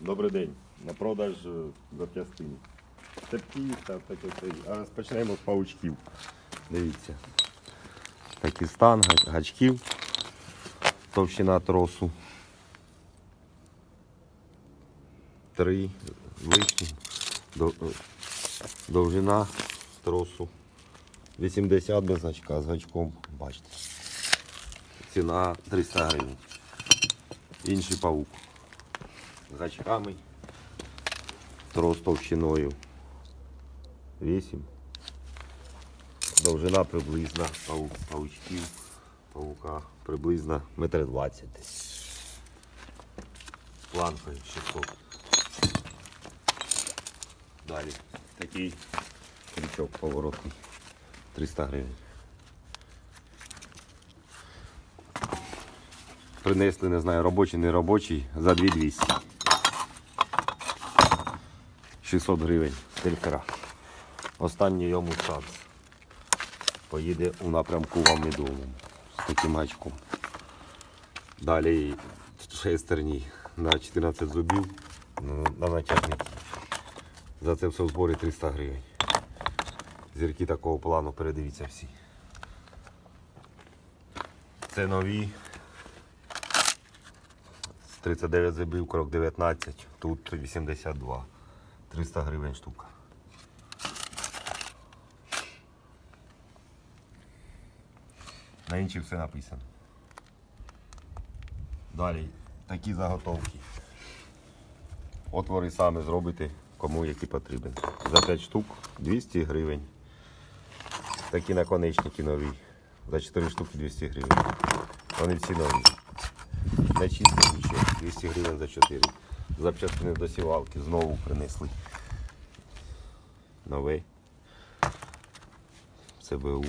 Добрий день. На продаж е, запчастин. Цепки та таке. А розпочнемо з паучків. Дивіться. Такий стан гачків. Товщина тросу. Три лишні. Е, Довжина тросу. 80 без гачка з гачком. Бачите. Ціна 300 гривень. Інший паук з гачками, трос товщиною 8. Довжина приблизна пау- паучків, паука приблизно метр двадцять десь. Планкою 600. Далі такий крючок поворотний 300 гривень. Принесли, не знаю, робочий, не робочий, за 2200. 600 гривень стелькера. Останній йому шанс. Поїде у напрямку вам і дому з таким гачком. Далі шестерні на 14 зубів ну, на натяжники. За це все в зборі 300 гривень. Зірки такого плану передивіться всі. Це нові 39 забив, крок 19, тут 82. 300 гривень штука. На інших все написано. Далі такі заготовки. Отвори самі зробите, кому які потрібен. За 5 штук 200 гривень. Такі наконечники нові. За 4 штуки 200 гривень. Вони всі нові. Не чисто нічого. 200 гривень за 4. Запчастини до сівалки знову принесли. Новий. ЦБУ.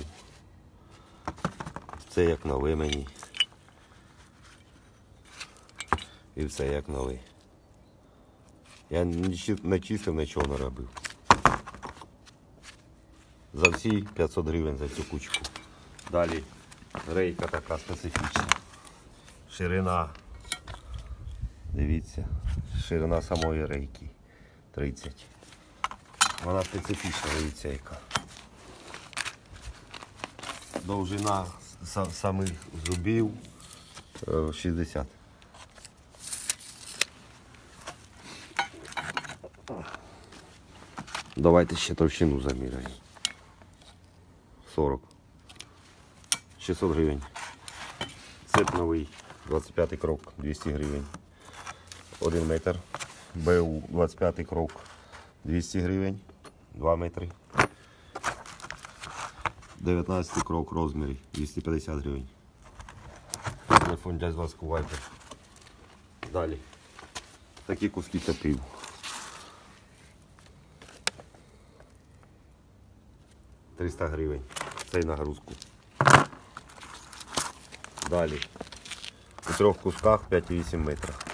Це як нове мені. І все як нове. Я не чистив, нічого не робив. За всі 500 гривень за цю кучку. Далі рейка така специфічна. Ширина. Дивіться, ширина самої рейки 30. Вона специфічна, дивіться. Довжина самих зубів е, 60. Давайте ще товщину заміряємо. 40. 600 гривень. Цеп новий, 25 крок, 200 гривень. 1 метр. БУ 25 крок, 200 гривень. 2 метри. 19 крок розмірі, 250 гривень. Телефон для зв'язку Viber. Далі. Такі куски цепів. Триста гривень. Цей нагрузку. Далі. У трьох кусках 5,8 метра.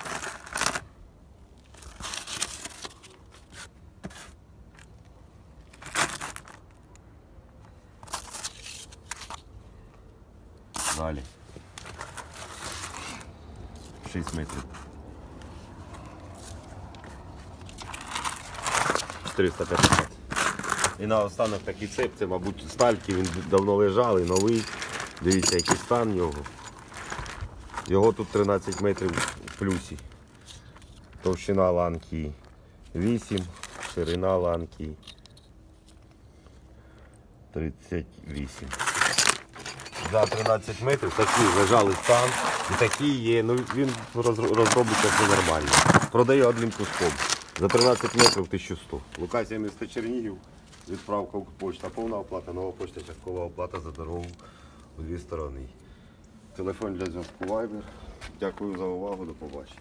Далі. 6 метрів. 450. І наостанок такий цеп, це, мабуть, стальки, він давно лежав, і новий. Дивіться, який стан його. Його тут 13 метрів в плюсі. Товщина ланки 8, ширина ланки 38. За 13 метрів такі лежали стан. І такі є. Ну він розробиться все нормально. Продає одним куском. За 13 метрів 1100. Локація міста Чернігів. Відправка почта повна оплата, нова почта, часткова оплата за дорогу у дві сторони. Телефон для зв'язку Viber. Дякую за увагу, до побачення.